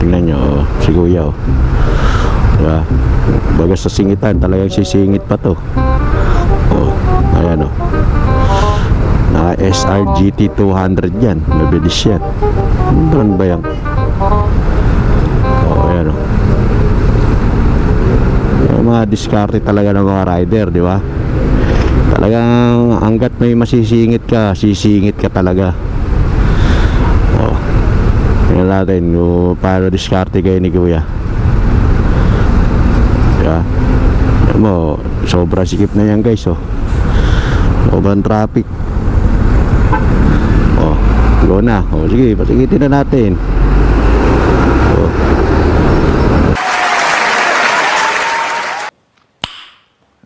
Tingnan nyo, oh, si kuya oh. Diba? Baga sa singitan, talagang sisingit pa to. Oh, ayan oh. Naka SRGT 200 yan. Mabilis yan. Ano ba yan? Oh, ayan oh. Yung mga diskarte talaga ng mga rider, di ba? Talagang hanggat may masisingit ka, sisingit ka talaga. Tingnan natin kung paano diskarte kayo ni Kuya. Diba? Ayan mo, sobrang sikip na yan guys, oh. Sobrang traffic. Oh, go na. Oh, sige, pasigitin na natin. Oh.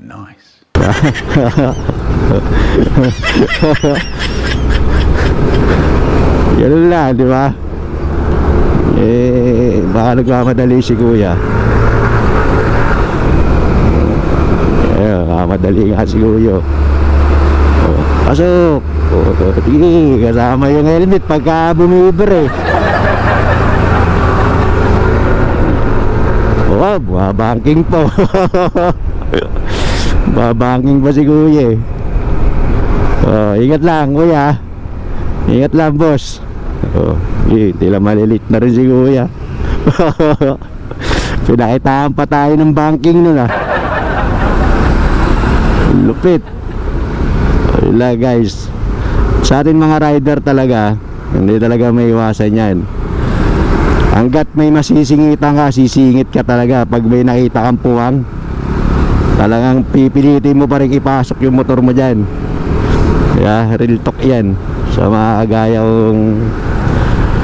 Nice. Ganun lang, di ba? Eh, baka nagmamadali si kuya. Eh, nagmamadali nga si kuya. Oh, pasok! Oh, sige, kasama yung helmet pagka bumiber eh. Oh, bumabanking po. Babanking pa si kuya eh. Oh, ingat lang kuya. Ingat lang boss. Oh, hindi lang malilit na rin si kuya. Pinakitaan pa tayo ng banking nun ah. Lupit. Wala guys. Sa atin mga rider talaga, hindi talaga may iwasan yan. Hanggat may masisingitan ka, sisingit ka talaga. Pag may nakita kang puwang, talagang pipilitin mo pa rin ipasok yung motor mo dyan. Kaya real talk yan. Sa mga kagaya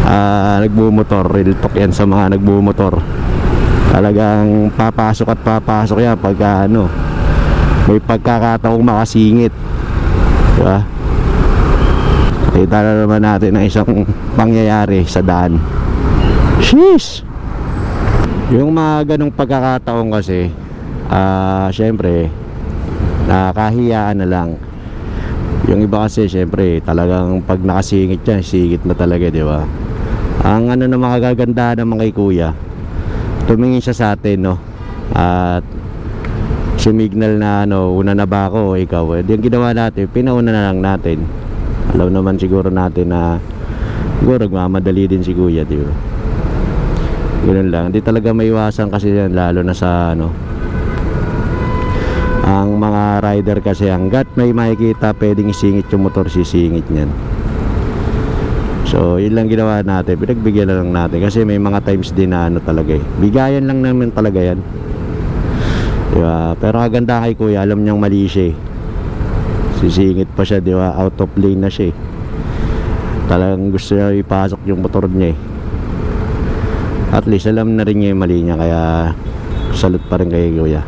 ah, nagbumotor, real talk yan sa mga nagbumotor. Talagang papasok at papasok yan pagka ano, may pagkakataong makasingit. Diba? Kita na naman natin ang isang pangyayari sa daan. Sheesh! Yung mga ganong pagkakataon kasi, ah, syempre, nakakahiyaan na lang. Yung iba kasi, syempre, talagang pag nakasingit yan, singit na talaga, di ba? Ang ano na makagaganda naman kay kuya, tumingin siya sa atin, no? At sumignal na ano, una na ba ako ikaw? Eh, yung ginawa natin, pinauna na lang natin. Alam naman siguro natin na siguro nagmamadali din si kuya, di ba? Ganun lang. Hindi talaga may iwasan kasi yan, lalo na sa ano, ang mga rider kasi hanggat may makikita pwedeng isingit yung motor sisingit niyan so yun lang ginawa natin. Pinagbigyan na lang natin. Kasi may mga times din na ano talaga eh. Bigayan lang naman talaga yan. Diba pero kaganda kay kuya alam niyang mali siya eh. Sisingit pa siya diba out of lane na siya eh. Talagang gusto niya ipasok yung motor niya eh. At least alam na rin niya yung mali niya. Kaya salute pa rin kay kuya.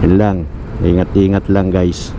Yun lang. Ingat ingat lang guys